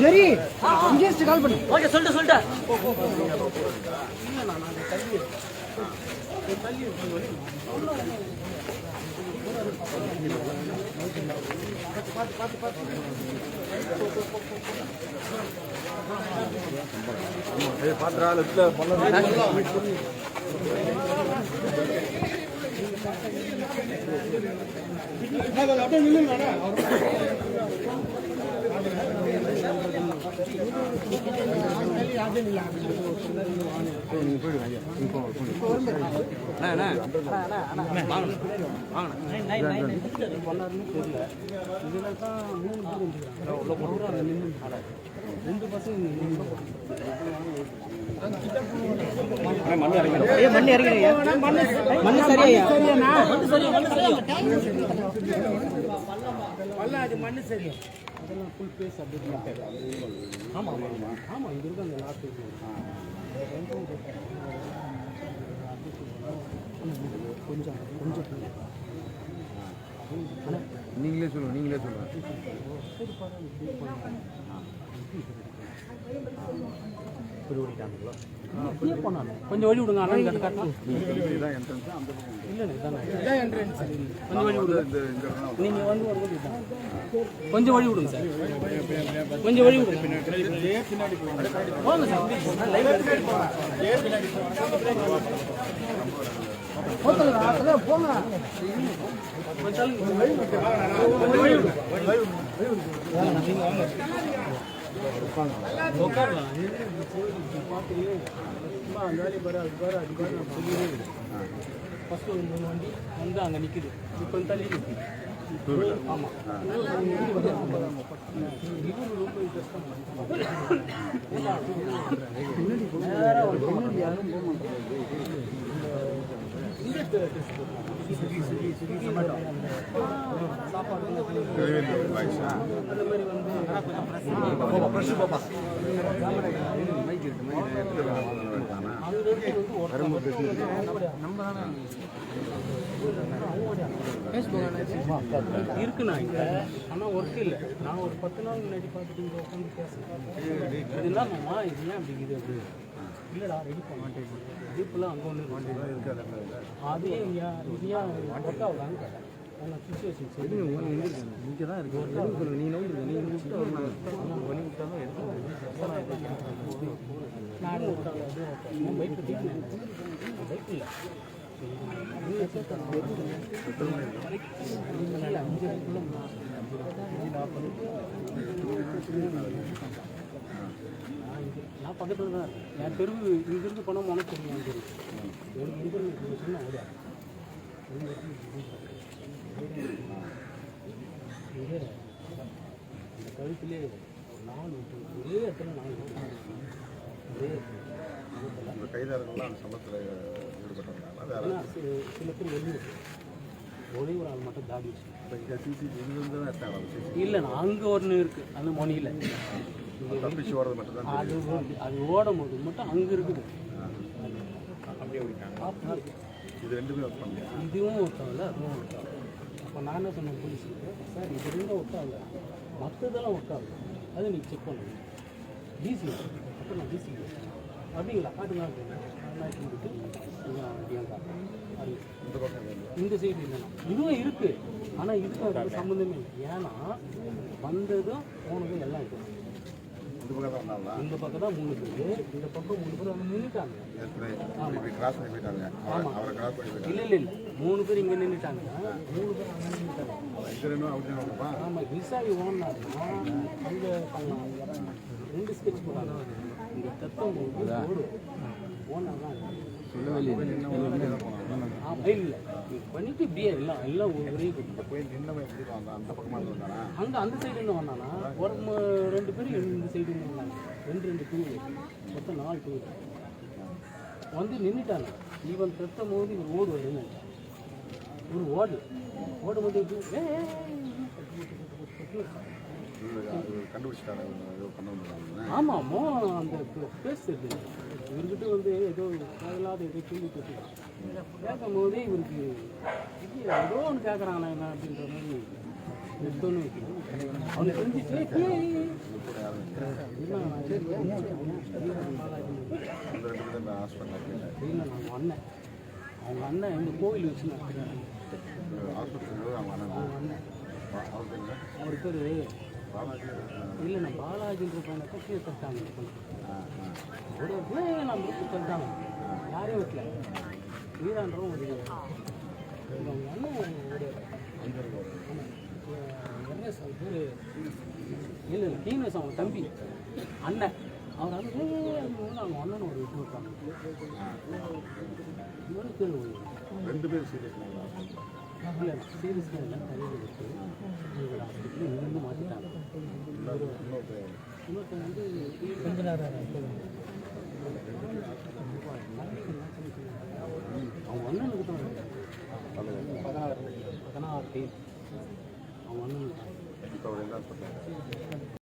சரி இங்கே கால் பண்ணு. ஓகே சொல்லிட்டு சொல்லிட்டு பாத்திரா லட்ச அப்படியே நில்லுங்கண்ணா போயிடுங்க ஐயா வாங்கண்ணா வாங்கண்ணா மண்ணு இறங்கிறியா மண்ணு சரியா அது சரியா அதெல்லாம் ஃபுல் பேஸ் இது இருக்கு அந்த லாஸ்ட் கொஞ்சம் கொஞ்சம். நீங்களே சொல்லுங்க நீங்களே சொல்லுங்க. அப்படியே போனாங்க. கொஞ்சம் வழி விடுங்க விடுங்க. இந்த நீங்கள் வந்து கொஞ்சம் வழி விடுங்க சார். கொஞ்சம் வழி விடுங்க. போங்க சார். போங்க. அந்த ஒரு மூணு வண்டி வந்து அங்கே நிற்குது இப்போ தள்ளி நிற்குது ஆமாம் நம்ம தானே இருக்குண்ணா இங்கே. ஆனால் ஒர்க் இல்லை. நான் ஒரு பத்து நாள் முன்னாடி பார்த்துட்டு இங்கே உட்காந்து பேசுகிறேன் இது என்னம்மா இது ஏன் அப்படி இது அப்படி இல்லைடா ரெடி பண்ண. மாட்டேன் ஜீப்பெல்லாம் அங்கே ஒன்று அதே ஐயா இது ஏன் ஒர்க் ஆகலான்னு கேட்டேன். இங்கே தான் இருக்கு. எதுவும் சொல்லுங்க நீ நோந்து நீ பண்ணி விட்டாலும் அது நான் பைக் பைக் இல்லை நான் பக்கத்தில் தான் என் தெருவு இங்கிருந்து போனால் தெரியும் என் தெரு எனக்கு இங்கிருந்து சொன்னால் ஓடியா இங்கே இந்த கழுத்திலே நாலு ஒரே இடத்துல நாலு ஒரே இந்த கைதாரங்கள்லாம் அந்த சம்பளத்தில் சில பேர் வெளியூர் ஒரே ஒரு ஆள் மட்டும் தாடி வச்சு இல்லைண்ணா அங்கே ஒன்று இருக்குது அந்த தப்பிச்சு ஓடுறது மட்டும் தான் அது அது ஓடும் போது மட்டும் அங்கே இருக்குது. அப்படியே ஓடிட்டாங்க. ஆப்ல இது ரெண்டுமே ஒர்க் பண்ணல இதுவும் ஒட்டாகல அதுவும் ஒட்டாகல அப்போ நான் என்ன சொன்னேன் போலீஸுக்கு? சார் இது ரெண்டும் ஒட்டாகல மற்றதெல்லாம் ஒட்டாகல அதை நீங்கள் செக் பண்ணுங்க. டிசி அப்போ நான் டிசி அப்படிங்களா காட்டுங்க இந்த சைடு இல்லைண்ணா இதுவும் இருக்கு. ஆனால் இதுக்கும் அதுக்கு சம்மந்தமே இல்லை. ஏன்னா வந்ததும் போனதும் எல்லாம் இருக்கு இந்த பக்கம் தான் மூணு பேர். இந்த பக்கம் மூணு பேர் வந்து நின்றுட்டாங்க இல்லை இல்லை இல்லை. மூணு பேர் இங்கே நின்றுட்டாங்க மூணு பேர் அங்கே நின்றுட்டாங்க ஆமாம் விசாரி ஓடினாருன்னா அங்கே ரெண்டு ஸ்கெட்ச் போட்டாங்க. இங்கே தத்தம் போது இல்லை பண்ணிட்டு இப்படியே எல்லாம் எல்லாம் ஒரே குத்து. போய் எப்படி அந்த பக்கமாக இருந்து அங்கே அந்த சைடு இருந்து வந்தானா ஒரு ரெண்டு பேரும் இந்த சைடு இருந்து வந்தாங்க ரெண்டு ரெண்டு டூ மொத்தம் நாலு டூ வந்து நின்றுட்டாங்க இவன் தத்த போது இவர் ஓடு வருதுன்னு ஒரு ஓடு ஓடு மட்டும் எப்படி ஆமாம் மோ அந்த பேசுறது. இவர்கிட்ட வந்து ஏதோ தேவையில்லாத ஏதோ கேள்வி கேட்டுருக்கான் கேட்கும் போது இவருக்கு ஏதோ ஒன்று என்ன அப்படின்ற மாதிரி எடுத்தோன்னு அவனுக்கு ஏய். இல்லை, நான் அண்ணன். அவங்க அண்ணன் இந்த கோவில் வச்சு அவங்க அண்ணன். அவர் பேர் இல்லை நான் பாலாஜின்ற பையனை கீழே தட்டாங்க ஒரு பிள்ளைங்க நான் முடிச்சு தட்டாங்க யாரையும் வீட்டில். வீரான்றவும் ஒரு அவங்க அண்ணன் ஒரு என்எஸ் அவர் பேர்? இல்லை இல்லை டீனஸ் அவங்க தம்பி. அண்ணன். அவர் வந்து அவங்க அண்ணன் ஒரு விட்டு விட்டாங்க ரெண்டு பேரும் சீரியஸ் இல்லை சீரியஸாக இல்லை தலையில் இருக்கு. இவர் ஹாஸ்பிட்டலில் இங்கேருந்து மாற்றிட்டாங்க இன்னொருத்தன் வந்து அவங்க அண்ணனுக்கு தான் பதினாறு பதினாறு டீம் அவங்க அண்ணனுக்கு தான் இப்போ அவர்